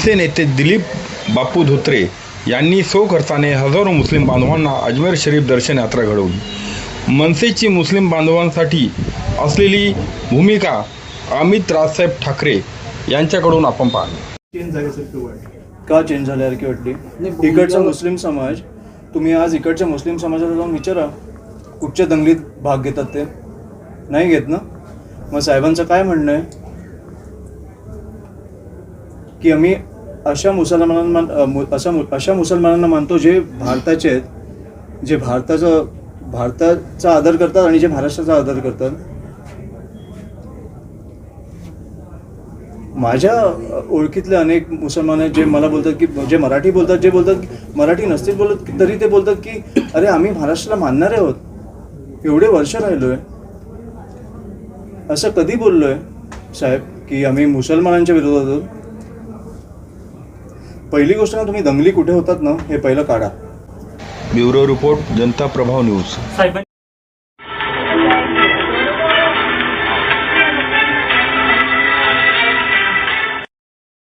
मनसे नेते दिलीप बापू धोत्रे यांनी सो खर्चाने हजारो मुस्लिम बांधवांना अजमेर शरीफ दर्शन यात्रा घडवली. मनसेची मुस्लिम बांधवांसाठी असलेली भूमिका अमित राजसाहेब ठाकरे यांच्याकडून आपण पाहिली वाटतं का चेंज झाल्यासारखी वाटली? इकडचा मुस्लिम समाज तुम्ही आज इकडच्या मुस्लिम समाजाला जाऊन विचारा कुठच्या दंगलीत भाग घेतात ते? नाही घेत ना? मग साहेबांचं काय म्हणणं आहे? की आम्ही अशा मुसलमानांना मान- मु- अशा अशा मुसलमानांना मानतो जे भारताचे आहेत जे भारताचं भारताचा आदर करतात आणि जे महाराष्ट्राचा आदर करतात. माझ्या ओळखीतले अनेक मुसलमान आहेत जे मला बोलतात की जे मराठी बोलतात जे बोलतात की मराठी नसतील बोलत तरी ते बोलतात की अरे आम्ही महाराष्ट्राला मानणारे आहोत. एवढे वर्ष राहिलोय. असं कधी बोललोय साहेब की आम्ही मुसलमानांच्या विरोधात आहोत पहिली गोष्ट ना तुम्ही दंगली कुठे होतात ना हे पहिलं काढा. ब्युरो रिपोर्ट जनता प्रभाव न्यूज.